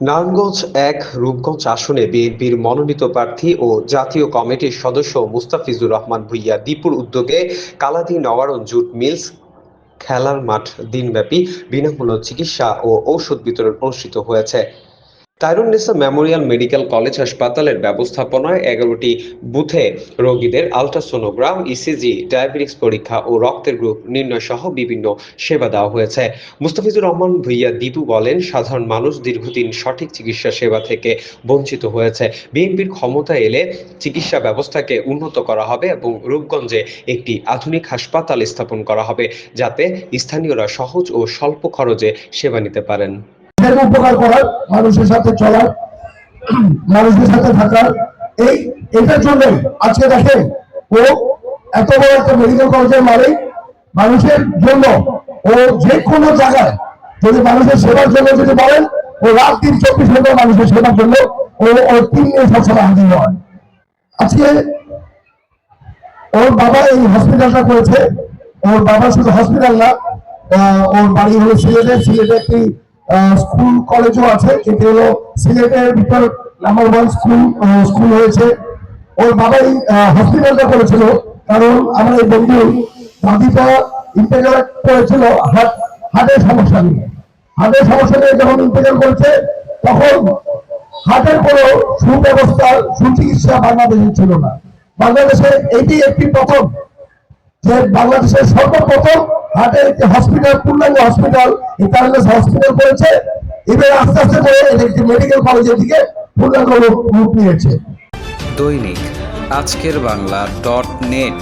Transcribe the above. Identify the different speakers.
Speaker 1: নারায়ণগঞ্জ এক, রূপগঞ্জ আসনে বিএনপির মনোনীত প্রার্থী ও জাতীয় কমিটির সদস্য মুস্তাফিজুর রহমান ভুইয়া দীপুর উদ্যোগে কালাদি নওয়ারণ জুট মিলস খেলার মাঠ দিনব্যাপী বিনামূল্য চিকিৎসা ও ঔষধ বিতরণ অনুষ্ঠিত হয়েছে। তাইরুন্নেসা মেমোরিয়াল মেডিকেল কলেজ হাসপাতালের ব্যবস্থাপনায় এগারোটি বুথে রোগীদের আলট্রাসোনোগ্রাম ইসিজি ডায়াবেটিক্স পরীক্ষা ও রক্তের গ্রুপ নির্ণয় সহ বিভিন্ন সেবা দেওয়া হয়েছে। মুস্তাফিজুর রহমান ভুইয়া দীপু বলেন, সাধারণ মানুষ দীর্ঘদিন সঠিক চিকিৎসা সেবা থেকে বঞ্চিত হয়েছে। বিএনপির ক্ষমতা এলে চিকিৎসা ব্যবস্থাকে উন্নত করা হবে এবং রূপগঞ্জে একটি আধুনিক হাসপাতাল স্থাপন করা হবে যাতে স্থানীয়রা সহজ ও স্বল্প খরচে সেবা নিতে পারেন।
Speaker 2: নিজের উপকার করার, মানুষের সাথে চলার, মানুষের সাথে থাকার, এই, এটার জন্য আজকে দেখেন, ও এত বড় একটা মেডিকেল কলেজের মালিক, মানুষের জন্য, ও যে কোনো জায়গায়, যদি মানুষের সেবার জন্য যদি বলেন, ও রাত দিন চব্বিশ ঘণ্টা মানুষের সেবার জন্য, ও ওর টিম নিয়ে সবসময় হাজির হয়। আজকে ওর বাবা এই হসপিটালটা করেছে, ওর বাবা শুধু হসপিটাল না ওর বাড়ি হলো সিলেটে সিলেটে একটি স্কুল, কলেজও আছে, যেটি হলো সিলেটের ভিতর নাম্বার ওয়ান স্কুল স্কুল হয়েছে। ওর বাবাই হসপিটালটা করেছিল, কারণ আমার এই বন্ধু দাদিটা ইন্টেগ্রাল করেছিল হার্ট হার্টের সমস্যা নিয়ে। হার্টের সমস্যা নিয়ে যখন ইন্টেগ্রাল করেছে, তখন হার্টের কোনো সুব্যবস্থা, সুচিকিৎসা বাংলাদেশে ছিল না। বাংলাদেশে এটি একটি প্রথম, যে বাংলাদেশের সর্বপ্রথম হার্টের একটি হসপিটাল পূর্ণাঙ্গ হসপিটাল ইন্টারন্যাশনাল হসপিটাল করেছে। এবার আস্তে আস্তে করে একটি মেডিকেল কলেজের দিকে পূর্ণাঙ্গ রূপ নিয়েছে।
Speaker 3: দৈনিক আজকের বাংলা ডট নেট।